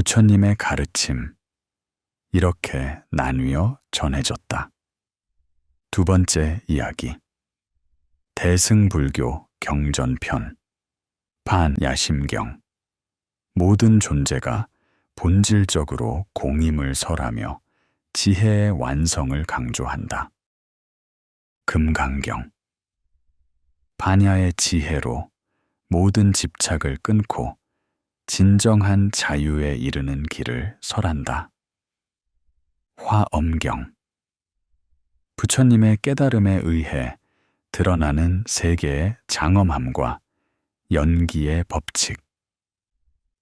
부처님의 가르침. 이렇게 나뉘어 전해졌다. 두 번째 이야기. 대승불교 경전편. 반야심경. 모든 존재가 본질적으로 공임을 설하며 지혜의 완성을 강조한다. 금강경. 반야의 지혜로 모든 집착을 끊고 진정한 자유에 이르는 길을 설한다. 화엄경. 부처님의 깨달음에 의해 드러나는 세계의 장엄함과 연기의 법칙.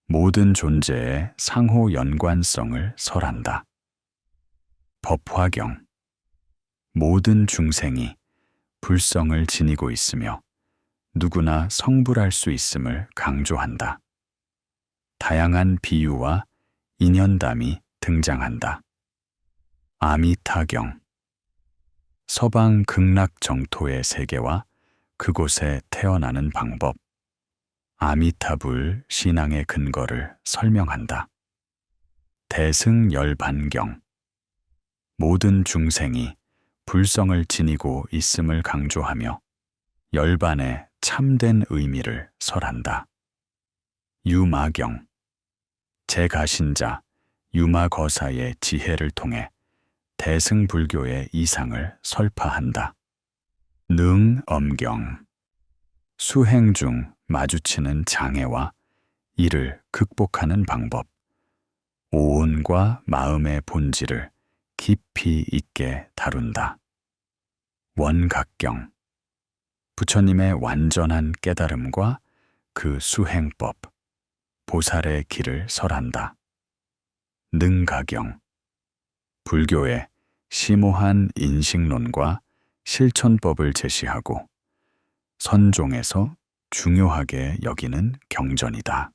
모든 존재의 상호 연관성을 설한다. 법화경. 모든 중생이 불성을 지니고 있으며 누구나 성불할 수 있음을 강조한다. 다양한 비유와 인연담이 등장한다. 아미타경. 서방 극락 정토의 세계와 그곳에 태어나는 방법. 아미타불 신앙의 근거를 설명한다. 대승열반경. 모든 중생이 불성을 지니고 있음을 강조하며 열반의 참된 의미를 설한다. 유마경. 제가신자 유마거사의 지혜를 통해 대승불교의 이상을 설파한다. 능 엄경. 수행 중 마주치는 장애와 이를 극복하는 방법. 오온과 마음의 본질을 깊이 있게 다룬다. 원각경. 부처님의 완전한 깨달음과 그 수행법, 보살의 길을 설한다. 능가경. 불교의 심오한 인식론과 실천법을 제시하고 선종에서 중요하게 여기는 경전이다.